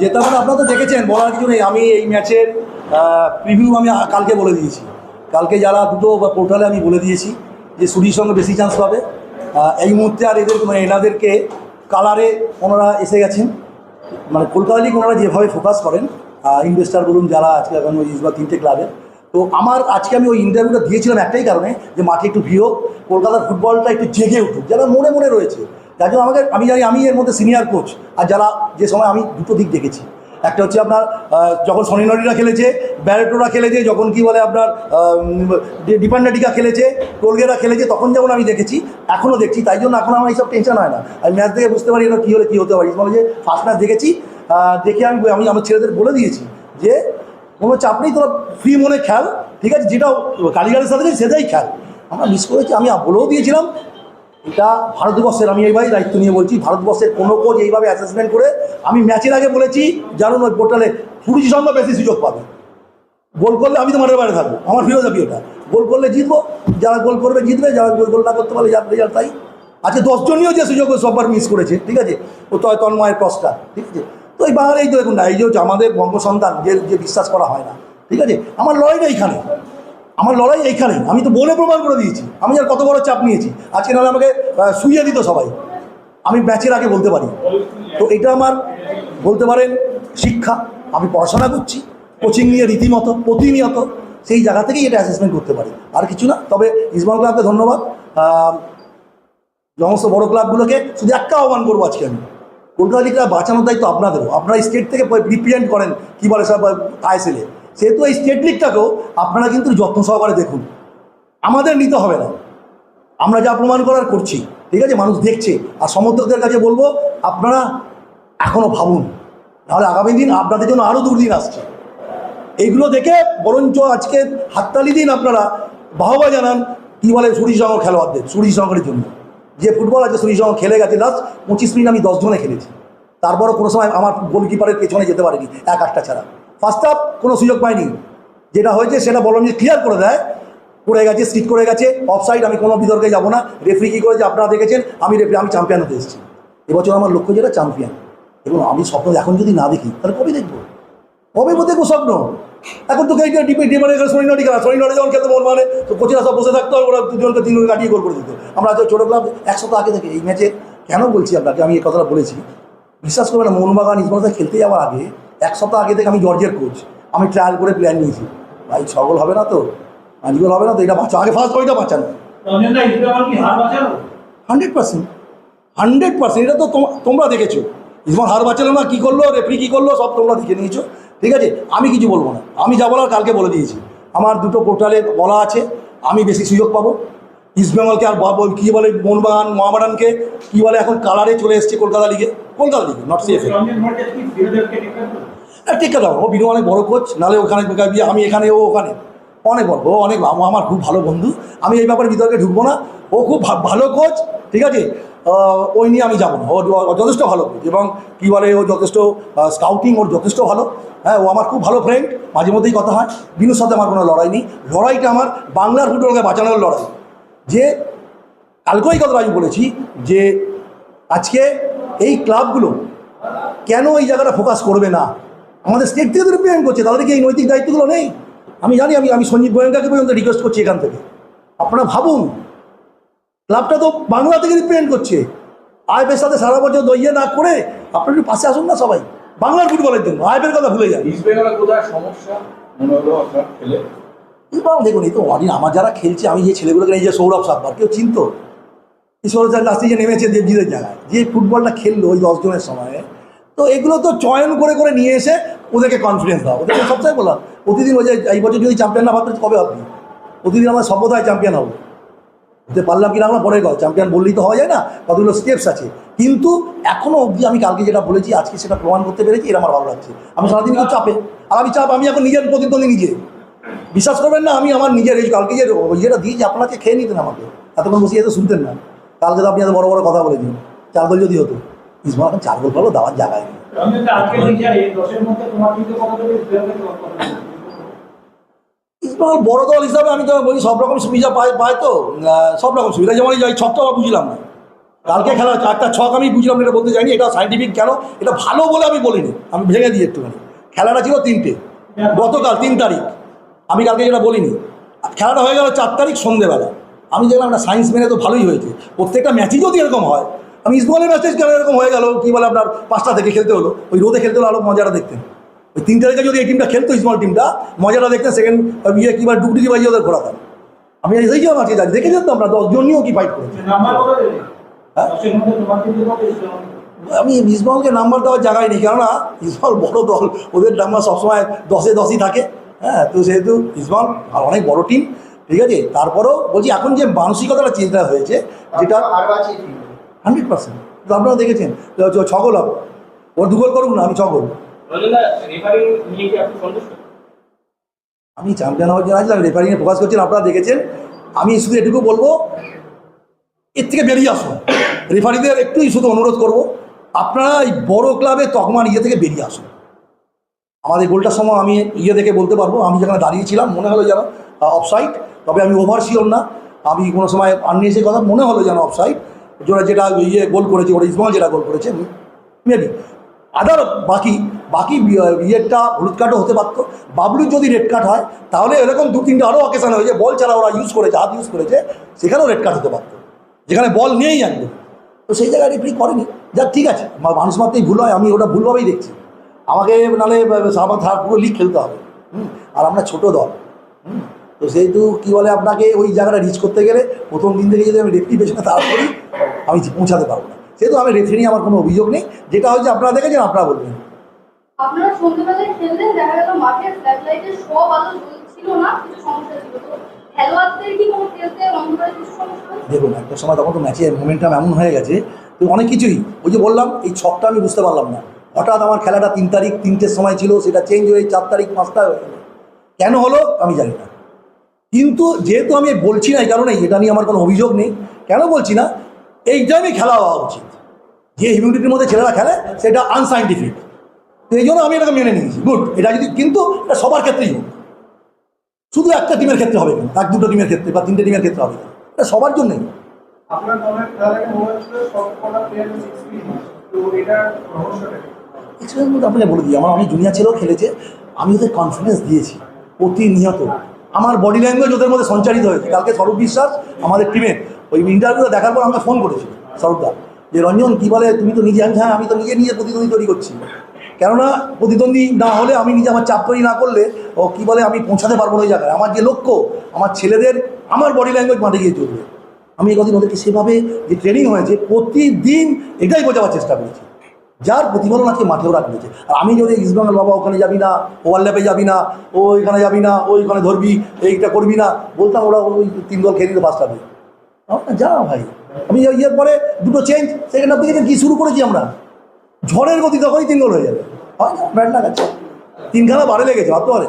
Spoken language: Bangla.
যেটা মানে আপনারা তো দেখেছেন, বলার কিছু নেই। আমি এই ম্যাচের প্রিভিউ আমি কালকে বলে দিয়েছি। কালকে যারা দুটো পোর্টালে আমি বলে দিয়েছি যে সুরির সঙ্গে বেশি চান্স পাবে। এই মুহূর্তে আর এদের মানে এনাদেরকে কালারে ওনারা এসে গেছেন। মানে কলকাতা লিগ ওনারা যেভাবে ফোকাস করেন ইনভেস্টার বলুন যারা আজকে এখন ওই বা তিনটে ক্লাবের তো আমার আজকে আমি ওই ইন্টারভিউটা দিয়েছিলাম একটাই কারণে যে মাঠে একটু ভিড় কলকাতার ফুটবলটা একটু জেগে উঠুক যারা মনে মনে রয়েছে। যার জন্য আমাকে, আমি জানি আমি এর মধ্যে সিনিয়র কোচ আর যারা যে সময় আমি দুটো দিক দেখেছি। একটা হচ্ছে আপনার যখন সনিনরিরা খেলেছে, ব্যারেটোরা খেলেছে, যখন কি বলে আপনার ডিপান্ডাটিকা খেলেছে, টোলগেরা খেলেছে, তখন যেমন আমি দেখেছি এখনও দেখছি, তাই জন্য এখন আমার এইসব টেনশন হয় না। আমি ম্যাচ দেখে বুঝতে পারি এটা কী হলে কী হতে পারি। মানে যে ফার্স্ট ম্যাচ দেখেছি দেখে আমি আমি আমার ছেলেদের বলে দিয়েছি যে, কোনো চাপ নেই, তোরা ফ্রি মনে খেল, ঠিক আছে, যেটা কালীগারের সাথে সেটাই খেল। আমরা মিস করেছি, আমি বলেও দিয়েছিলাম এটা ভারতবর্ষের, আমি এইভাবে দায়িত্ব নিয়ে বলছি, ভারতবর্ষের কোনো কোচ এইভাবে অ্যাসেসমেন্ট করে, আমি ম্যাচের আগে বলেছি জানুন ওই পোর্টালে ফুরুজি সঙ্গে বেশি সুযোগ পাবে। গোল করলে আমি তো মাঠের বাইরে থাকব, আমার ফিলোসফি ওটা গোল করলে জিতবো, যারা গোল করবে জিতবে, যারা গোল গোল না করতে পারলে যার রেজাল্ট তাই। আচ্ছা দশজনীয় যে সুযোগ সববার মিস করেছে, ঠিক আছে? ও তয় তন্ময়ের ক্রসটা ঠিক আছে? তো এই তো দেখুন, না, এই যে আমাদের বঙ্গ সন্তান যে যে বিশ্বাস করা হয় না, ঠিক আছে? আমার লড়াইটা এইখানে। আমার লড়াই এইখানে। আমি তো বলে প্রমাণ করে দিয়েছি। আমি আর কত বড় চাপ নিয়েছি। আজকে নাহলে আমাকে শুইয়ে দিত সবাই। আমি ম্যাচের আগে বলতে পারি। তো এটা আমার, বলতে পারেন, শিক্ষা। আমি পড়াশোনা করছি। কোচিং নিয়ে রীতিমতো, প্রতিনিয়ত সেই জায়গা থেকেই এটা অ্যাসেসমেন্ট করতে পারি। আর কিছু না। তবে ইসমাল ক্লাবকে ধন্যবাদ। সমস্ত বড় ক্লাবগুলোকে শুধু একটা আহ্বান করব আজকে আমি। কলকাতা লিগটা বাঁচানোর দায়িত্ব আপনাদেরও। আপনারা স্টেট থেকে রিপ্রেজেন্ট করেন কী বলে সব আইএসএলে সেহেতু এই স্টেট লিগটাকেও আপনারা কিন্তু যত্ন সহকারে দেখুন। আমাদের নিতে হবে না। আমরা যা প্রমাণ করার করছি, ঠিক আছে? মানুষ দেখছে। আর সমর্থকদের কাছে বলব, আপনারা এখনও ভাবুন। নাহলে আগামী দিন আপনাদের জন্য আরও দুর্দিন আসছে। এইগুলো দেখে বরঞ্চ আজকে হাততালি দিন আপনারা। বাহবা জানান, কী বলে সূর্যশঙ্কর খেলোয়াড়দের সূর্যশঙ্করের জন্য। যে ফুটবল আছে সূর্যশঙ্কর খেলে গেছে লাস্ট পঁচিশ মিনিট আমি দশজনে খেলেছি। তারপরও কোনো সময় আমার গোলকিপারের পেছনে যেতে পারিনি, এক আটটা ছাড়া। ফার্স্ট হাফ কোনো সুযোগ পাইনি। যেটা হয়েছে সেটা বললাম যে ক্লিয়ার করে দেয়। পড়ে গেছে স্টিক করে গেছে। অফসাইড আমি কোনো বিতর্কে যাব না। রেফারি কী করেছে আপনারা দেখেছেন? আমি রেফারি আমি চ্যাম্পিয়ন হতে এসেছি। এবছর আমার লক্ষ্য যেটা চ্যাম্পিয়ন এবং আমি স্বপ্ন এখন যদি না দেখি, তাহলে কবে দেখব? কবে দেখব স্বপ্ন? এখন তো এই ডিপে ডিমারে শনি নটি খেলা শনি নটি যখন খেলতে মন মানে তো কোচেরা সব বসে থাকতো আর ওরা দুজনকে তিনজনকে কাটিয়ে গোল করে দিত। আমরা আজকে ছোটো ক্লাব এক সপ্তাহ আগে থেকে এই ম্যাচে কেন বলছি আপনাকে? আমি এই কথাটা বলেছি। বিশ্বাস করবেন মোহনবাগান ইসমানতে খেলতে যাওয়ার আগে এক সপ্তাহ আগে থেকে আমি জর্জের কোচ আমি ট্রায়াল করে প্ল্যান নিয়েছি। ভাই, ছগল হবে না তো? পাঁচ গোল হবে না তো? এটা বাঁচা। আগে ফার্স্ট ওইটা বাঁচানো হান্ড্রেড পার্সেন্ট হান্ড্রেড পার্সেন্ট এটা তো তোম- তোমরা দেখেছ। ইসমান হার বাঁচালো না, কী করল? রেফারি কী করল? সব তোমরা দেখে নিয়েছো। ঠিক আছে? আমি কিছু বলব না। আমি যা বলার কালকে বলে দিয়েছি। আমার দুটো পোর্টালে বলা আছে। আমি বেশি সুযোগ পাবো। ইস্টবেঙ্গলকে আর কী বলে, মোহনবাগান, মোহামেডানকে, কী বলে, এখন কালারে চলে এসছে কলকাতা লিগে কলকাতা লিগে নট সিএফএ ঠিক কথা ও বিনু অনেক বড় কোচ নাহলে ওখানে আমি এখানে, ও ওখানে। অনেক বড়, ও অনেক আম- আমার খুব ভালো বন্ধু। আমি এই ব্যাপারে বিতর্কে ঢুকবো না। ও খুব ভালো কোচ ঠিক আছে? ওই নিয়ে আমি যাব না। ও যথেষ্ট ভালো কোচ এবং কী বলে, ও যথেষ্ট স্কাউটিং ওর যথেষ্ট ভালো। হ্যাঁ ও আমার খুব ভালো ফ্রেন্ড মাঝে মধ্যেই কথা হয়। বিনুর সাথে আমার কোনো লড়াই নেই। লড়াইটা আমার বাংলার ফুটবলকে বাঁচানোর লড়াই। যে কালকেই কথাটা আমি বলেছি যে আজকে এই ক্লাবগুলো কেন এই জায়গাটা ফোকাস করবে না? আমাদের স্টেট থেকে তো রিপ্রেজেন্ট করছে তাদের কি এই নৈতিক দায়িত্বগুলো নেই? আমি জানি আমি আমি সঞ্জীব গোয়েঙ্কাকে পর্যন্ত রিকোয়েস্ট করছি এখান থেকে। আপনারা ভাবুন ক্লাবটা তো বাংলা থেকে রিপ্রেজেন্ট করছে। আইএফের সাথে সারা বছর দইয়ে না করে আপনারা একটু পাশে আসুন না সবাই? বাংলার ফুটবলের জন্য আইএফের কথা ভুলে যান। সমস্যা দেখুন এই তো অনেক আমার যারা খেলছে আমি যে ছেলেগুলোকে এই যে সৌরভ সাব্বার কেউ চিনত? সাহেব লাস্টে যে নেমেছে দেবজিদের জায়গায়। যে ফুটবলটা খেললো ওই দশজনের সময় তো এগুলো তো চয়ন করে করে নিয়ে এসে ওদেরকে কনফিডেন্স দাও। ওদেরকে সবসময় বললাম, প্রতিদিন ওই যে এই বছর যদি চ্যাম্পিয়ন না ভাবতে কবে ভাববি প্রতিদিন আমার সভ্যতায় চ্যাম্পিয়ন হব। হতে পারলাম কি না আমরা? পরের কথা চ্যাম্পিয়ন বললেই তো হওয়া যায় না, কতগুলো স্টেপস আছে। কিন্তু এখনও অবধি আমি কালকে যেটা বলেছি, আজকে সেটা প্রমাণ করতে পেরেছি, এটা আমার ভালো লাগছে। আমি সারাদিন খুব চাপে। আর আমি চাপ, আমি এখন নিজের প্রতিদ্বন্দ্বী নিজে। বিশ্বাস করবেন না, আমি আমার নিজের এই কালকে যে ইয়েটা দিয়েছি আপনাকে খেয়ে নিতেন আমাকে, এতক্ষণ বসিয়ে এত শুনতেন না। কালকে তো আপনি এত বড় বড় কথা বলে দিন চার যদি হতো। ইসমাল গোল পাবো দেওয়ার জায়গায়? ইসমাল বড় দল হিসাবে আমি তো বলি সব রকম সুবিধা পায় পায় তো। সব রকম সুবিধা। যেমন এই ছকটা বুঝলাম না। কালকে খেলা একটা ছক আমি বুঝলাম এটা বলতে চাইনি। এটা সাইন্টিফিক কেন? এটা ভালো বলে আমি বলিনি। আমি ভেঙে দিই একটুখানি। খেলাটা ছিল তিনটে। গতকাল তিন তারিখ। আমি কালকে যেটা বলিনি। খেলাটা হয়ে গেল চার তারিখ সন্ধেবেলা। আমি দেখলাম একটা সায়েন্স মেনে তো ভালোই হয়েছে। প্রত্যেকটা ম্যাচই যদি এরকম হয় আমি ইসবলের ম্যাচে কেন এরকম হয়ে গেল? কী বলে আপনার পাঁচটা থেকে খেলতে হলো? ওই রোদে খেলতে হলো আরও মজাটা দেখতেন ওই তিন তারিখে যদি এই টিমটা খেলতো ইসমাল টিমটা মজাটা দেখতেন সেকেন্ড ইয়ে কী বলে ডুবডুকি বাজিয়ে ওদের ঘোরাতাম। আমি এই যে আমার দেখে যেত আমরা দশজন নিয়েও কি ফাইট করেছি। হ্যাঁ? আমি ইসমালকে নাম্বার দেওয়ার জায়গায় নেই কেননা ইসমাল বড় দল ওদের নাম্বার সবসময় দশে দশই থাকে। হ্যাঁ তো সেহেতু ইসমাল আর অনেক বড় টিম ঠিক আছে? তারপরেও বলছি এখন যে মানসিকতাটা চিন্তা হয়েছে যেটা হান্ড্রেড পার্সেন্ট। আপনারা দেখেছেন ছগোল হবে। ওর দুগোল করুক না আমি ছগোল। আমি চ্যাম্পিয়ন হওয়ার জন্য আসলাম রেফারিংয়ে ফোকাস করছেন আপনারা দেখেছেন। আমি শুধু এটুকু বলব এর থেকে বেরিয়ে আসুন। রেফারিদের একটুই শুধু অনুরোধ করব আপনারা এই বড় ক্লাবে তকমার ইয়ে থেকে বেরিয়ে আসুন। আমাদের গোলটার সময় আমি ইয়ে দেখে বলতে পারব আমি যেখানে দাঁড়িয়েছিলাম মনে হলো যেন অফসাইড তবে আমি ওভার শিওর না। আমি কোনো সময় আননিয়েছে কথা মনে হলো যেন অফসাইড যেটা যেটা ইয়ে গোল করেছে ওরা ইসমাল যেটা গোল করেছে মেবি আদার বাকি বাকি ইয়েটা হলুদ কার্ডও হতে পারতো। বাবলুর যদি রেড কার্ড হয়, তাহলে এরকম দু তিনটে আরও অকেশন হয়েছে বল ছাড়া ওরা ইউজ করেছে, হাত ইউজ করেছে, সেখানেও রেড কার্ড হতে পারতো। যেখানে বল নেই আনবে তো সেই জায়গায় রেফারি করেনি। যাক, ঠিক আছে। মানুষ মাত্রই ভুল হয়, আমি ওটা ভুলভাবেই দেখছি। আমাকে নাহলে থার পুরো লিগ খেলতে হবে। হুম, আর আমরা ছোট দল। হুম। তো সেহেতু কী বলে আপনাকে ওই জায়গাটা রিচ করতে গেলে প্রথম দিন থেকে যদি আমি রেফারি পেছনে তাড়া করি আমি পৌঁছাতে পারব না। সেহেতু আমি রেফারি নিয়ে আমার কোনো অভিযোগ নেই। যেটা হচ্ছে আপনারা দেখেছেন আপনারা বলবেন। আপনারা সন্ধ্যেবেলায় খেললেন দেখা গেল মাঠের ফ্ল্যাশলাইটের সব আলো ছিল না কিছু সমস্যা ছিল। তো খেলোয়াড়দের কি কোনো খেলতে অন্ধকারে কিছু সমস্যা দেখুন একটা সময় তখন তো ম্যাচের মোমেন্টাম এমন হয়ে গেছে তো অনেক কিছুই। ওই যে বললাম এই ছকটা আমি বুঝতে পারলাম না। হঠাৎ আমার খেলাটা তিন তারিখ তিনটের সময় ছিল সেটা চেঞ্জ হয়ে চার তারিখ পাঁচটা কেন হলো আমি জানি না। কিন্তু যেহেতু আমি বলছি না এই কারণে এটা নিয়ে আমার কোনো অভিযোগ নেই। কেন বলছি না? এই টাইমে খেলা হওয়া উচিত। যে হিউমিডিটির মধ্যে ছেলেরা খেলে সেটা আনসাইন্টিফিক তো এই জন্য আমি এটাকে মেনে নিয়েছি। গুড এটা যদি কিন্তু এটা সবার ক্ষেত্রেই হোক। শুধু একটা টিমের ক্ষেত্রে হবে না এক দুটো টিমের ক্ষেত্রে বা তিনটে টিমের ক্ষেত্রে হবে না এটা সবার জন্যই। আপনাকে বলে দিই। আমার অনেক জুনিয়র ছেলেও খেলেছে। আমি ওদের কনফিডেন্স দিয়েছি। প্রতিনিয়ত। আমার বডি ল্যাঙ্গুয়েজ ওদের মধ্যে সঞ্চারিত হয়েছে। কালকে স্বরূপ বিশ্বাস, আমাদের টিমের ওই ইন্টারভিউটা দেখার পর আমাকে ফোন করেছিল স্বরূপদা যে রঞ্জন, কী বলে, তুমি তো নিজে হ্যাঁ আমি তো নিজে নিজে প্রতিদ্বন্দ্বী তৈরি করছি। কেননা প্রতিদ্বন্দ্বী না হলে আমি নিজে আমার চাপ তৈরি না করলে, ও কী বলে, আমি পৌঁছাতে পারব না ওই জায়গায়। আমার যে লক্ষ্য, আমার ছেলেদের, আমার বডি ল্যাঙ্গুয়েজ মাঠে গিয়ে চলবে। আমি এতদিন ওদেরকে সেভাবে যে ট্রেনিং হয়েছে, প্রতিদিন এটাই বোঝাবার চেষ্টা করেছি। যার প্রতিফলন আজকে মাঠেও রাখতেছে আর আমি যদি ইস্টবেঙ্গল বাবা ওখানে যাবি না ওয়ার্ল্যাপে যাবি না ও এখানে যাবি না ও এখানে ধরবি এইটা করবি না বলতাম ওরা ওই তিন দল খেয়ে দিতে দিয়ে না, যা ভাই আমি ইয়ের পরে দুটো চেঞ্জ সেকেন্ড হাফ কী শুরু করেছি আমরা ঝড়ের গতি তখনই তিন গোল হয়ে যাবে হয় না ব্যাট লাগাচ্ছে তিনখানা বারে লেগেছে ভাবতে পারে